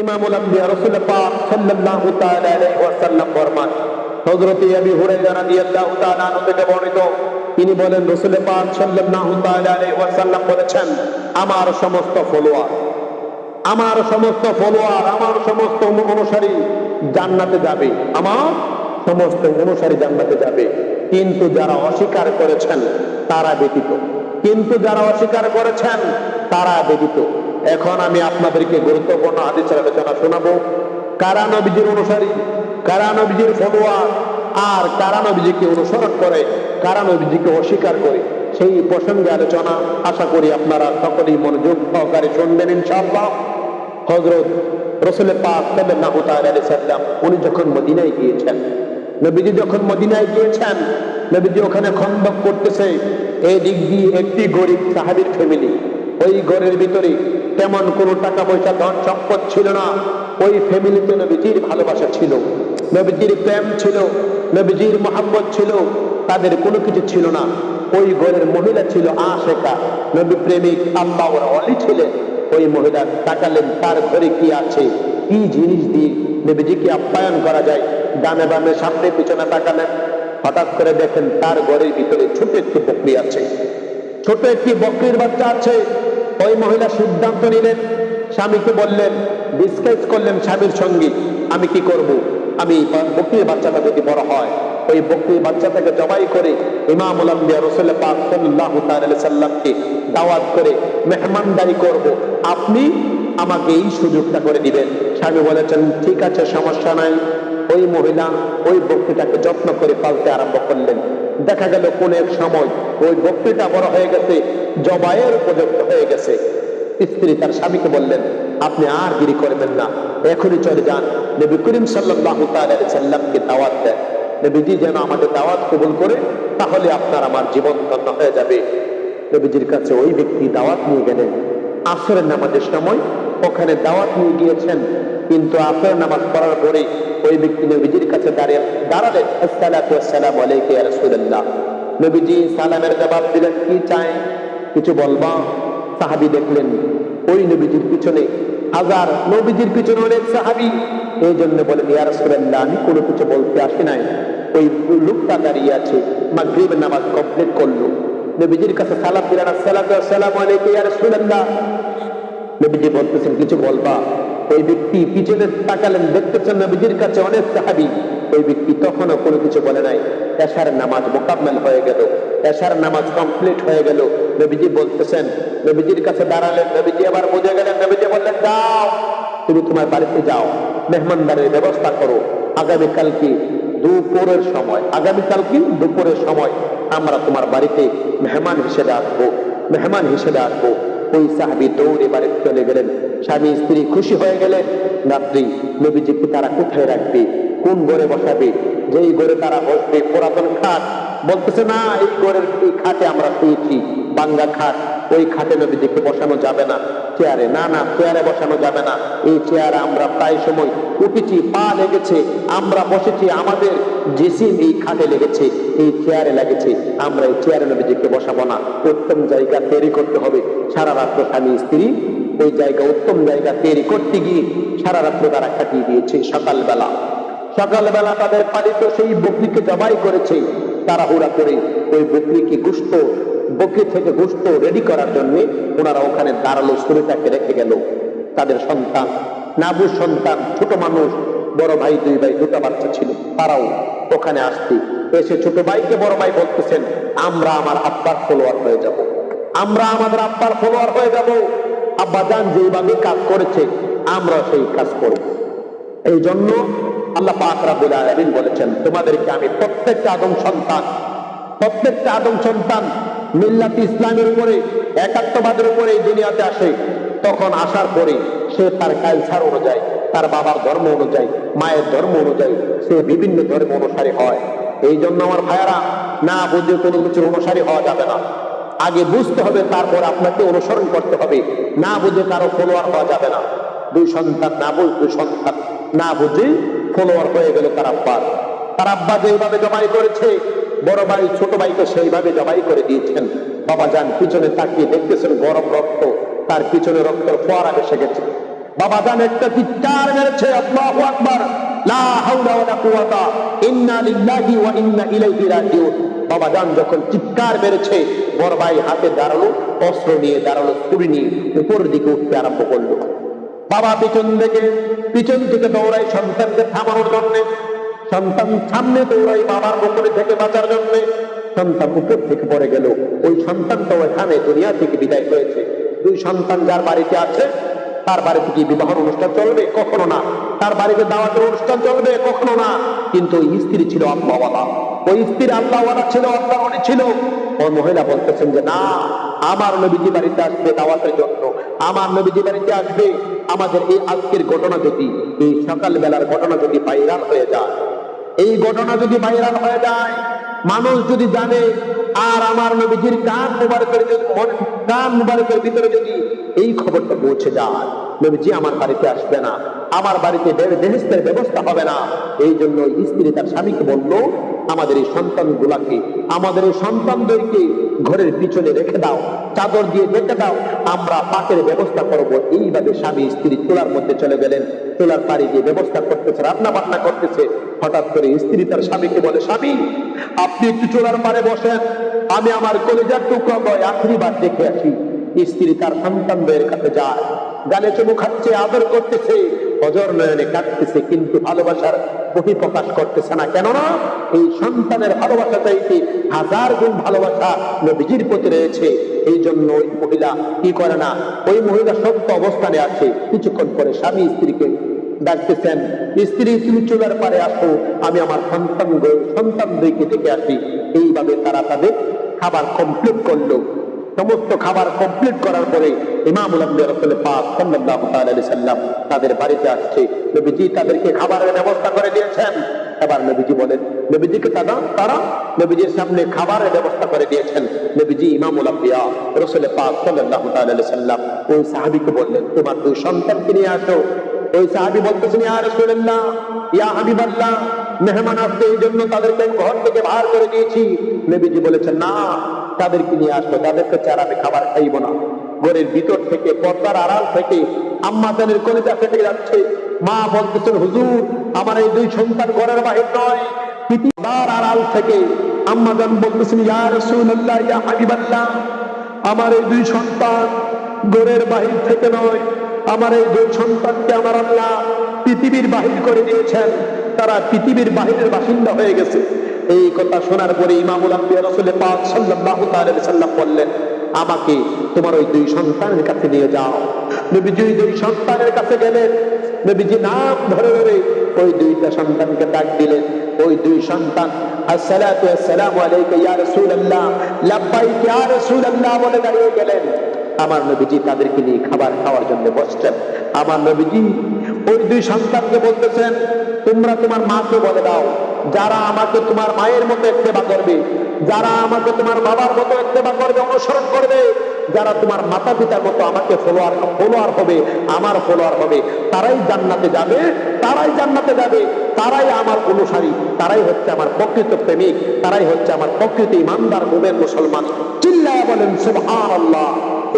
ইমামুল আম্বিয়া সাল্লাল্লাহু তাআলা আলাইহি ওয়াসাল্লাম ফরমান হুরায়রা রাদিয়াল্লাহু তাআলা আনহু থেকে বর্ণিত। তিনি বলেন, রাসূল পাক সাল্লাল্লাহু তাআলা আলাইহি ওয়াসাল্লাম বলেছেন, আমার সমস্ত ফলোয়ার, আমার সমস্ত ফলোয়ার, আমার সমস্ত অনুসারী জান্নাতে যাবে। আমার সমস্ত অনুসারী জান্নাতে যাবে। কিন্তু যারা অস্বীকার করেছেন, তারা ব্যতীত। কিন্তু যারা অস্বীকার করেছেন, তারা ব্যতীত। এখন আমি আপনাদেরকে গুরুত্বপূর্ণ হাদিসের আলোচনা শোনাবো। কারা নবীজির অনুসারী? কারা নবীজির ফলোয়ার আর কারা নবীজিকে অনুসরণ করে? কারা নবীজিকে অস্বীকার করে? সেই প্রসঙ্গে আলোচনা আশা করি আপনারা সকলেই মনোযোগ সহকারে শুনবেন ইনশাআল্লাহ। হজরত রসুল পাক সাল্লাম, উনি যখন মদিনায় গিয়েছেন, নবীজি যখন মদিনায় গিয়েছেন, নবীজি ওখানে খন্দক করতেছে। এই দিক দিয়ে একটি গরিব সাহাবীর ফ্যামিলি ওই ঘরের ভিতরে তেমন কোনো টাকা পয়সা ধন সম্পদ ছিল না। ওই ফ্যামিলিতে নবীজির ভালোবাসা ছিল। নবীজির প্রেম ছিল, নবীজির মোহাম্মদ ছিল, তাদের কোনো কিছু ছিল না। ওই ঘরের মহিলা ছিল আশেকা। নবী প্রেমিক আল্লাহ অলি ছিলেন। ওই মহিলা তাকালেন, তার ঘরে কি আছে? কি জিনিস দিয়ে নবীজিকে আপ্যায়ন করা যায়? ডানে বামে, সামনে, পিছনে তাকালেন। হঠাৎ করে দেখেন তার ঘরের ভিতরে ছোট একটি বকরি আছে। ছোট একটি বকরির বাচ্চা আছে। ওই মহিলা সিদ্ধান্ত নিলেন, স্বামীকে বললেন ডিসকাস করলেন স্বামীর সঙ্গে, আমি কি করব? আমি বকরির বাচ্চাটা যদি বড় হয়, ওই বকরির বাচ্চাটাকে জবাই করে ইমামুল আম্বিয়া রসুল পাক সাল্লামকে দাওয়াত করে মেহমানদারি করব। আপনি আমাকে এই সুযোগটা করে দিবেন। স্বামী বলেছেন, ঠিক আছে, সমস্যা নাই। ওই মহিলা ওই বক্তৃতাকে যত্ন করে পালতে আরম্ভ করলেন। দেখা গেল কোন এক সময় ওই বক্তৃতা বড় হয়ে গেছে জবায়ের উপযুক্ত হয়ে গেছে। স্ত্রী তার স্বামীকে বললেন, আপনি আর গিরি করবেন না, এখনই চলে যান। নবী করিম আলাইহি সাল্লামকে দাওয়াত দেন। নবীজি যেন আমাদের দাওয়াত কবুল করে, তাহলে আপনার আমার জীবন ধন্য হয়ে যাবে। নবীজির কাছে ওই ব্যক্তি দাওয়াত নিয়ে গেলেন। আসরের নামাজের সময় ওখানে দাওয়াত নিয়ে গিয়েছেন। কিন্তু আসরের নামাজ পড়ার পরে ওই ব্যক্তি নবীজির কাছে দাঁড়ালেন। আসসালাতু আসসালামু আলাইকা ইয়া রাসূলুল্লাহ। নবীজি সালামের জবাব দিলেন, কি চায় কিছু বলবা? সাহাবী দেখলেন, ওই নবীজির পিছনে হাজার নবীজির পিছনে অনেক সাহাবী। এই জন্য বলেন, ইয়া রাসূলুল্লাহ, আমি কোনো কিছু বলতে আসি নাই। ওই লোকটা দাঁড়িয়ে আছে মাগরিবের নামাজ কমপ্লিট করল। নবীজির কাছে সালাম দিলেন, আসসালাতু আসসালামু আলাইকা ইয়া রাসূলুল্লাহ। নবীজি বলতেছেন, কিছু বলবা? ওই ব্যক্তি পিছনে তাকালেন, দেখতেছেন নবীজির কাছে অনেক সাহাবি। ওই ব্যক্তি তখনও কোনো কিছু বলে নাই। এশার নামাজ মোকাম্মেল হয়ে গেল। এশার নামাজ কমপ্লিট হয়ে গেল। নবীজি বলতেছেন, নবীজির কাছে দাঁড়ালেন। নবীজি আবার বুঝে গেলেন। নবীজি বললেন, যাও, তুমি তোমার বাড়িতে যাও। মেহমানদারের ব্যবস্থা করো। আগামীকালকে দুপুরের সময় আগামীকাল কি দুপুরের সময় আমরা তোমার বাড়িতে মেহমান হিসেবে আসব। মেহমান হিসেবে আসব। ওই সাহাবি দৌড়ে বাড়িতে চলে গেলেন। স্বামী, স্ত্রী খুশি হয়ে গেলেন রাত্রি নবীজিকে তারা কোথায় রাখবে? কোন ঘরে বসাবে? যেই ঘরে তারা বসবে, পুরাতন খাট। বলতেছে, না, এই ঘরের এই খাটে আমরা শুয়েছি বাঙ্গা খাট। ওই খাটে নবীজিকে বসানো যাবে না, চেয়ারে। না না, চেয়ারে বসানো যাবে না। এই চেয়ারে আমরা প্রায় সময় উঠেছি, পা লেগেছে, আমরা বসেছি, আমাদের জেসিম এই খাটে লেগেছে, এই চেয়ারে লেগেছে। আমরা এই চেয়ারে নবীজিকে বসাবো না। উত্তম জায়গা তৈরি করতে হবে। সারা রাত্র স্বামী, স্ত্রী ওই জায়গা, উত্তম জায়গা তৈরি করতে গিয়ে সারা রাত্র তারা কাটিয়ে দিয়েছে সকালবেলা। সকালবেলা তাদের পালিত সেই বকরিকে জবাই করেছে। তারা হুড়া করে ওই বকরিকে গুস্ত, বকরি থেকে গুস্ত রেডি করার জন্য ওনারা ওখানে দাঁড়াল শুরুটাকে রেখে গেল। তাদের সন্তান নাবুর সন্তান, ছোট মানুষ, বড় ভাই, দুই ভাই, দুটো বাচ্চা ছিল। তারাও ওখানে আসতে এসে ছোট ভাইকে বড় ভাই বলতেছেন, আমরা আমার আব্বার ফলোয়ার হয়ে যাব। আমরা আমাদের আব্বার ফলোয়ার হয়ে যাব। আব্বা যান যেভাবে কাজ করেছে, আমরা সেই কাজ করব। এই জন্য আল্লাহ পাক আলামিন বলেছেন, তোমাদেরকে আমি প্রত্যেকটা আদম সন্তান, প্রত্যেকটা আদম সন্তান মিল্লাত ইসলামের উপরে, একাত্মবাদের উপরে এই দুনিয়াতে আসে। তখন আসার পরে সে তার কালচার অনুযায়ী, তার বাবার ধর্ম অনুযায়ী, মায়ের ধর্ম অনুযায়ী সে বিভিন্ন ধর্ম অনুসারী হয়। এই জন্য আমার ভাইয়ারা, না বুঝে কোনো কিছুর অনুসারী হওয়া যাবে না। আগে বুঝতে হবে, তারপর আপনাকে অনুসরণ করতে হবে। না বুঝে কারও ফলোয়ার হওয়া যাবে না। দুই সন্তান না বুঝ, দুই সন্তান না বুঝে ফলোয়ার হয়ে গেল তার আব্বা। তার আব্বা যেভাবে জমাই করেছে, বড় ভাই, ছোট ভাইকে সেইভাবে জবাই করে দিয়েছেন। বাবা যান, পিছনে তাকিয়ে দেখতেছেন গরম রক্ত, তার পিছনে রক্তের ফোয়ারা এসে গেছে। বাবা যান, একটা চিৎকার মেরেছে, আল্লাহু লা হাওলা ওয়ালা কুওয়াতা, ইন্না লিল্লাহি ওয়া ইন্না ইলাইহি রাজিউন। বাবা যান, যখন চিৎকার মেরেছে বড় ভাই হাতে দাঁড়াল, অস্ত্র নিয়ে দাঁড়াল, ছুরি নিয়ে উপরের দিকে উঠতে আরম্ভ করল। বাবা পিছন থেকে পিছন থেকে দৌড়াই সন্তানকে থামানোর জন্য, সন্তান সামনে দৌড়াই বাবার উপরে থেকে বাঁচার জন্য, সন্তান উপর থেকে পড়ে গেল। ওই সন্তানটাও এখানে দুনিয়া থেকে বিদায় হয়েছে। দুই সন্তান যার বাড়িতে আছে, তার বাড়িতে কি বিবাহ অনুষ্ঠান চলবে? কখনো না। তার বাড়িতে দাওয়াতের অনুষ্ঠান চলবে? কখনো না। কিন্তু ওই স্ত্রী ছিল আল্লাহওয়ালা। ওই স্ত্রী আল্লাহওয়ালা ছিল আল্লাহ ছিল। ওই মহিলা বলতেছেন যে না, আমার নবীজি বাড়িতে আসবে দাওয়াতের জন্য। আমার নবীজি বাড়িতে আসবে, আমাদের এই আজকের ঘটনা যদি, এই সকাল বেলার ঘটনা যদি ভাইরাল হয়ে যায়, এই ঘটনা যদি ভাইরাল হয়ে যায়, মানুষ যদি জানে, আর আমার নবীজির কান মুবারকের কান মুবারকের ভিতরে যদি এই খবরটা পৌঁছে যায়, নবীজি আমার বাড়িতে আসবে না, আমার বাড়িতে বেহেস্তের ব্যবস্থা হবে না, এই জন্য স্ত্রী তার স্বামীকে বলল আমাদের এই সন্তান গুলাকে আমাদের এই সন্তানদেরকে ঘরের পিছনে রেখে দাও, চাদর দিয়ে রেখে দাও, আমরা পাকের ব্যবস্থা করব। এইভাবে স্বামী স্ত্রী চুলার মধ্যে চলে গেলেন, চুলার পাড়ি দিয়ে ব্যবস্থা করতেছে রান্না বান্না করতেছে। হঠাৎ করে স্ত্রী তার স্বামীকে বলে, স্বামী, আপনি একটু চুলার পাড়ে বসেন, আমি আমার কলেজার টুকরো বয় আখরিবার দেখে আসি। স্ত্রী তার সন্তানদের কাছে যায়, গালে চুমু খাচ্ছে, আদর করতেছে। অজর নয়নে কাটতেছে কিন্তু ভালোবাসার বহি প্রকাশ করতেছে না। কেননা এই সন্তানের ভালোবাসা চাইতে হাজার গুণ ভালোবাসা নবীজির প্রতি রয়েছে। এই জন্য ওই মহিলা কি করে না, ওই মহিলা সত্য অবস্থানে আছে। কিছুক্ষণ পরে স্বামী স্ত্রীকে ডাকতেছেন, স্ত্রী, তুমি চুলার পারে আসো, আমি আমার সন্তান সন্তান দুইকে ডেকে আসি। এইভাবে তারা তাদের খাবার কমপ্লিট করল। সমস্ত খাবার কমপ্লিট করার পরে ইমামুল রাসূল পাক সাল্লাল্লাহু তাআলা সাল্লাম তাদের বাড়িতে আসছে। নবীজি তাদেরকে খাবারের ব্যবস্থা করে দিয়েছেন। এবার নবীজি বলেন, নবীজিকে তারা তারা নবীজির সামনে খাবারের ব্যবস্থা করে দিয়েছেন। নবীজি ইমামুল আম্বিয়া রাসূল পাক সাল্লাল্লাহু তাআলা সাল্লাম ওই সাহাবীকে বললেন, তোমার দুই সন্তানকে নিয়ে আসো। ওই সাহাবী বলতেছেন, ইয়া রাসূলুল্লাহ, ইয়া হাবিবাল্লাহ মেহমান আসতে এই জন্য তাদেরকে ঘর থেকে বাহার করে দিয়েছি। নবীজি বলেছেন, না, তাদেরকে নিয়ে আসব তাদেরকে ছাড়া আমি খাবার খাইব না। ঘরের ভিতর থেকে, পর্দার আড়াল থেকে, আম্মা জানের কলিজা ফেটে যাচ্ছে। মা বলতেছেন, হুজুর, আমার এই দুই সন্তান ঘরের বাহির নয়, পৃথিবীর আড়াল থেকে। আম্মা জান বলতেছেন, ইয়া রাসূলুল্লাহ, ইয়া হাবিবাল্লাহ, আমার এই দুই সন্তান ঘরের বাহির থেকে নয়, আমার এই দুই সন্তানকে আমার আল্লাহ পৃথিবীর বাহির করে দিয়েছেন। তারা পৃথিবীর বাহিরের বাসিন্দা হয়ে গেছে। এই কথা শোনার পরে ইমামুল আম্বিয়া রাসূল পাক সাল্লাম বললেন, আমাকে তোমার ওই দুই সন্তানের কাছে নিয়ে যাও। নবীজি দুই সন্তানের কাছে গেলেন। নাম ধরে ধরে ওই দুইটা সন্তানকে ডাক দিলেন। ওই দুই সন্তান, আসসালাতু আসসালামু আলাইকা ইয়া রাসূলুল্লাহ। লাব্বাইক ইয়া রাসূলুল্লাহ বলে দাঁড়িয়ে গেলেন। আমার নবীজি তাদেরকে নিয়ে খাবার খাওয়ার জন্য বসছেন। আমার নবীজি ওই দুই সন্তানকে বলতেছেন, তোমরা তোমার মাকে বলে দাও, যারা আমাকে তোমার মায়ের মতো একতেবা করবে, যারা আমাকে তোমার বাবার মতো একতেবা করবে, অনুসরণ করবে, যারা তোমার মাতা পিতার মতো আমাকে ফলোয়ার ফলোয়ার হবে, আমার ফলোয়ার হবে, তারাই জান্নাতে যাবে, তারাই জান্নাতে যাবে, তারাই আমার অনুসারী, তারাই হচ্ছে আমার প্রকৃত প্রেমিক, তারাই হচ্ছে আমার প্রকৃত ইমানদার মোমেন মুসলমান। চিল্লায় বলেন, সুবহানাল্লাহ।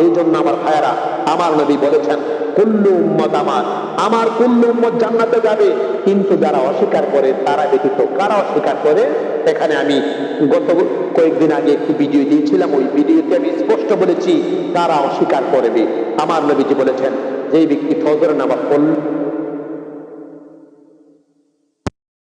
এই জন্য আমার ভাইয়ারা, আমার নবী বলেছেন, কুল্লু উম্মত আমার। আমার কুল্লু উম্মত জান্নাতে যাবে, কিন্তু যারা অস্বীকার করে, তারা ব্যতীত কারা অস্বীকার করে? এখানে আমি গত কয়েকদিন আগে একটি ভিডিও দিয়েছিলাম, ওই ভিডিওতে আমি স্পষ্ট বলেছি, তারা অস্বীকার করবে। আমার নবীজি বলেছেন যে ব্যক্তি ফজর নামাজ পড়ল